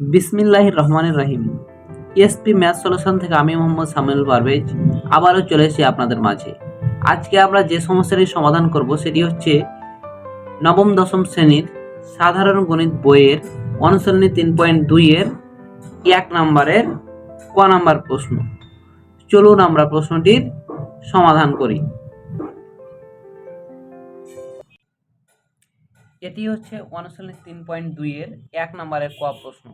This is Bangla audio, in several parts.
বিসমিল্লাহির রহমানির রহিম। এসপি ম্যাথ সলিউশন থেকে আমি মোহাম্মদ সামিউল পারভেজ, আবারও চলে এসেছি আপনাদের মাঝে। আজকে আমরা যে সমস্যাটির সমাধান করব সেটি হচ্ছে নবম, দশম শ্রেণির সাধারণ গণিত বইয়ের অনুশীলনী তিন পয়েন্ট দুইয়ের এক নম্বরের ক নাম্বার প্রশ্ন। চলুন আমরা প্রশ্নটির সমাধান করি। এটি হচ্ছে অনুশীলনী তিন পয়েন্ট দুইয়ের এক নম্বরের ক প্রশ্ন।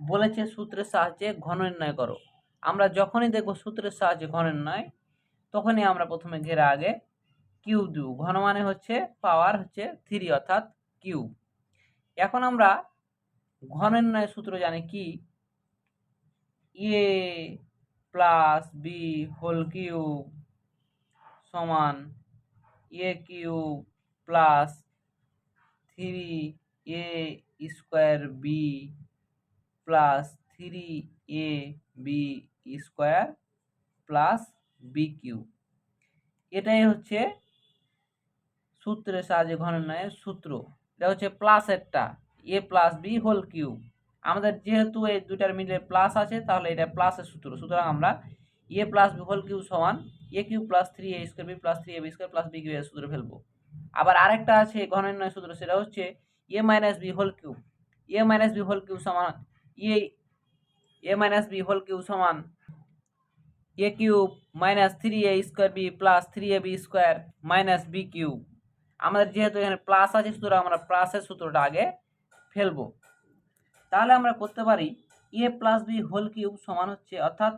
বলেছে সূত্রের সাহায্যে ঘন নির্ণয় করো। আমরা যখনই দেখব সূত্রের সাহায্যে ঘন নির্ণয়, তখনই আমরা প্রথমে ঘেরা আগে কিউ দিউ ঘন মানে হচ্ছে পাওয়ার হচ্ছে থ্রি অর্থাৎ কিউ এখন আমরা ঘন নির্ণয়ের সূত্র জানি কি? A plus b whole cube সমান a cube plus three a square b plus three a b square plus b cube এটাই হচ্ছে সূত্রের সাহায্যে ঘনন্বয়ের সূত্র। এটা হচ্ছে প্লাসেরটা a plus b whole cube আমাদের যেহেতু এই দুটার মিলে প্লাস আছে, তাহলে এটা প্লাসের সূত্র। সুতরাং আমরা a plus b whole cube সমান a cube plus three a square b plus three a b square plus b cube এর সূত্র ফেলব। আবার আরেকটা আছে ঘনন্বয় সূত্র, সেটা হচ্ছে a minus b whole cube a minus b whole cube সমান a a minus b whole cube সমান a cube minus three a square b plus three a b square minus b cube আমাদের যেহেতু এখানে প্লাস আছে, সুতরাং আমরা প্লাসের সূত্রটা আগে ফেলব। তাহলে আমরা করতে পারি a plus b whole cube সমান হচ্ছে, অর্থাৎ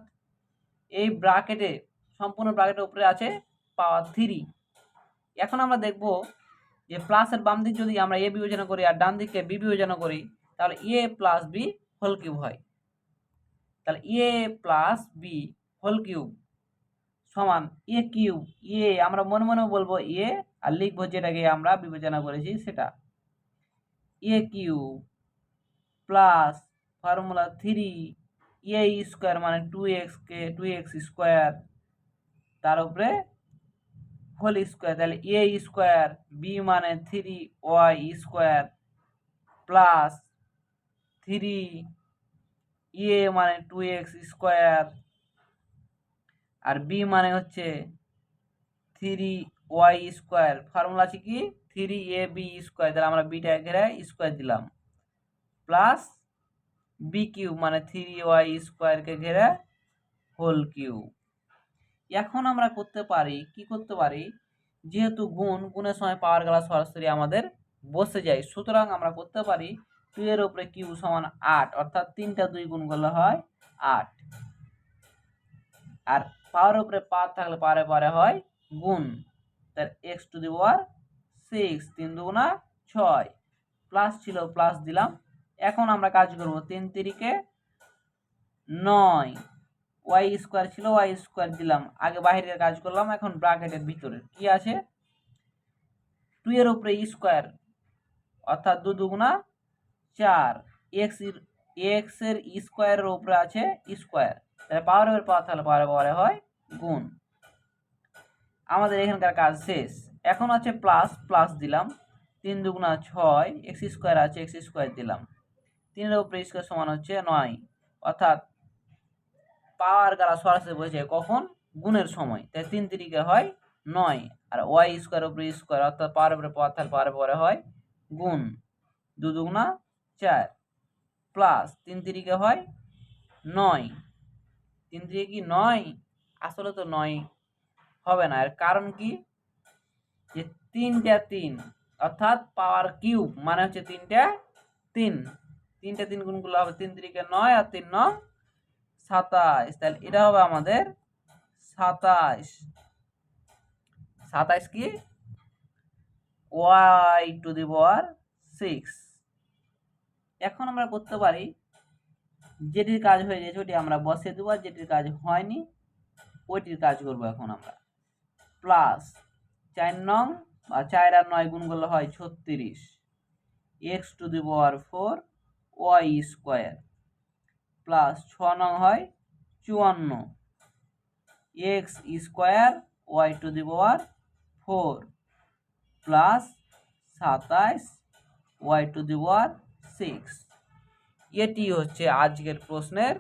এই ব্রাকেটে সম্পূর্ণ ব্রাকেটের উপরে আছে পাওয়ার থ্রি এখন আমরা দেখব যে প্লাসের বাম দিক যদি আমরা এ বিবেচনা করি আর ডান দিকে বি বিবেচনা করি, তাহলে a plus b whole cube হয়। তাহলে a plus b whole cube সমান এ কিউব, এ আমরা মনে মনে বলব এ আর লিখব যেটাকে আমরা বিবেচনা করেছি সেটা। A cube plus formula three a square মানে টু এক্স কে, টু এক্স স্কোয়ার তার উপরে হোল স্কোয়ার। তাহলে এ স্কোয়ার বি মানে three y square plus three, a মানে টু এক্স স্কোয়ার আর বি মানে হচ্ছে থ্রি ওয়াই স্কোয়ার ফর্মুলা আছে কি? থ্রি এ বি স্কোয়ার তাহলে আমরা বিটা ঘেরে স্কোয়ার দিলাম। প্লাস বি কিউব মানে থ্রি ওয়াই স্কোয়ারকে ঘেরে হোল কিউব এখন আমরা করতে পারি, কি করতে পারি? যেহেতু গুণ, গুণের সময় পাওয়ার গেলা সরাসরি আমাদের বসে যায়। সুতরাং আমরা করতে পারি টু এর উপরে কিউ সমান আট, অর্থাৎ তিনটা দুই গুণ করলে হয় আট। আর পাওয়ার উপরে পাওয়ার থাকলে পারে পারে হয় গুণ। তার x to the power six, তিন দুগুণা ছয়। প্লাস ছিল, প্লাস দিলাম। এখন আমরা কাজ করব তিন তিরিকে নয়। ওয়াই স্কোয়ার ছিল, ওয়াই স্কোয়ার দিলাম। আগে বাইরের কাজ করলাম, এখন ব্রাকেটের ভিতরে কি আছে? টু এর উপরে স্কোয়ার, অর্থাৎ দু দুগুণা চার। এক্স এক্সের স্কোয়ারের উপরে আছে স্কোয়ার তাহলে পাওয়ারের পাওয়ার তাহলে পাওয়ারে পাওয়ারে হয় গুণ। আমাদের এখানকার কাজ শেষ। এখন আছে প্লাস প্লাস দিলাম। তিন দুগুণা ছয় এক্স স্কোয়ার আছে এক্স স্কোয়ার দিলাম। তিনের উপরে স্কোয়ার সমান হচ্ছে নয়। অর্থাৎ পাওয়ার গালা সরাসরি বসে কখন? গুণের সময়। তাই তিন তিরিকে হয় নয়। আর ওয়াই স্কোয়ার উপরে স্কোয়ার অর্থাৎ পাওয়ার উপরে পাওয়ার তাহলে পাওয়ার পরে হয় গুণ। দু দুগুণা চার প্লাস তিন তিরিকে হয় নয়। তিন তিরিকে কি নয়? আসলে তো নয়। হবে না। এর কারণ কি? যে তিনটা তিন, অর্থাৎ পাওয়ার কিউব মানে হচ্ছে তিনটা তিন। তিনটা তিন গুণগুলো হবে তিন তিরিকে নয় আর তিন নয় সাতাইশ। তাহলে এটা হবে আমাদের সাতাইশ। সাতাইশ কি? Y to the power six এখন আমরা করতে পারি যেটির কাজ হয়ে গেছে ওটি আমরা বসে দেবো, আর যেটির কাজ হয়নি, ওইটির কাজ করব এখন আমরা। প্লাস চার নং বা চার আর নয় গুণ করলে হয় ছত্রিশ। X to the power four, y square. Plus ছ নং হয় চুয়ান্ন। X square, y to the power four. Plus সাতাইশ, y to the power six এটি হচ্ছে আজকের প্রশ্নের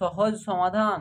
সহজ সমাধান।